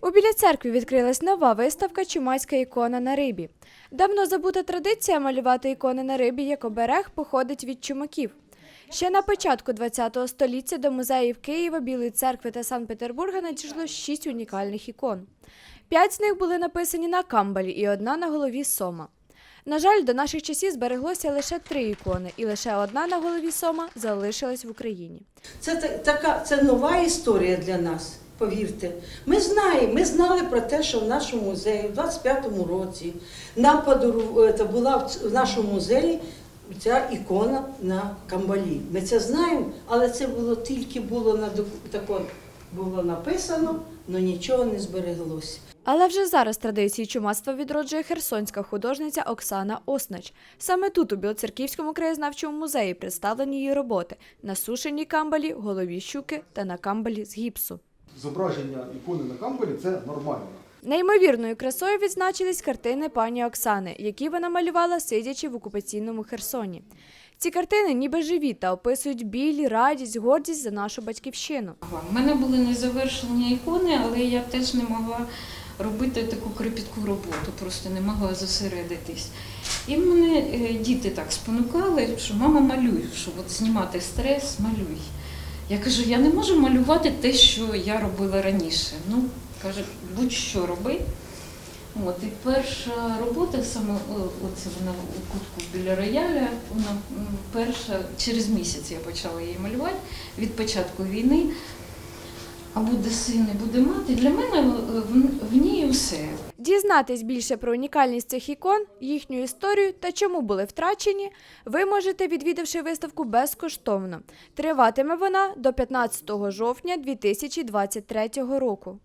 У біля церкви відкрилась нова виставка Чумацька ікона на рибі. Давно забута традиція малювати ікони на рибі як оберег походить від чумаків. Ще на початку ХХ століття до музеїв Києва, Білої церкви та Санкт-Петербурга надійшло шість унікальних ікон. П'ять з них були написані на камбалі і одна на голові сома. На жаль, до наших часів збереглося лише три ікони, і лише одна на голові сома залишилась в Україні. Це та- така це нова історія для нас. Повірте, ми знаємо, ми знали про те, що в нашому музеї в 25-му році нам подару е, була в нашому музеї ця ікона на камбалі. Ми це знаємо, але це було тільки було на тако було написано, але нічого не збереглося. Але вже зараз традиції чумацтва відроджує херсонська художниця Оксана Оснач. Саме тут, у Білоцерківському краєзнавчому музеї, представлені її роботи на сушеній камбалі, голові щуки та на камбалі з гіпсу. Зображення ікони на камбалі це нормально. Неймовірною красою відзначились картини пані Оксани, які вона малювала, сидячи в окупаційному Херсоні. Ці картини ніби живі та описують біль, радість, гордість за нашу батьківщину. У мене були незавершені ікони, але я теж не могла робити таку кропітку роботу, просто не могла зосередитись. І мене е, діти так спонукали, що мама малюй, що от знімати стрес, малюй. Я кажу, я не можу малювати те, що я робила раніше. Ну, каже, будь-що роби. От, і перша робота, саме оце вона у кутку біля рояля, вона перша, через місяць я почала її малювати від початку війни. А буде син, і буде мати. Для мене е, в, в ній усе. Дізнатись більше про унікальність цих ікон, їхню історію та чому були втрачені, ви можете, відвідавши виставку безкоштовно. Триватиме вона до 15 жовтня 2023 року.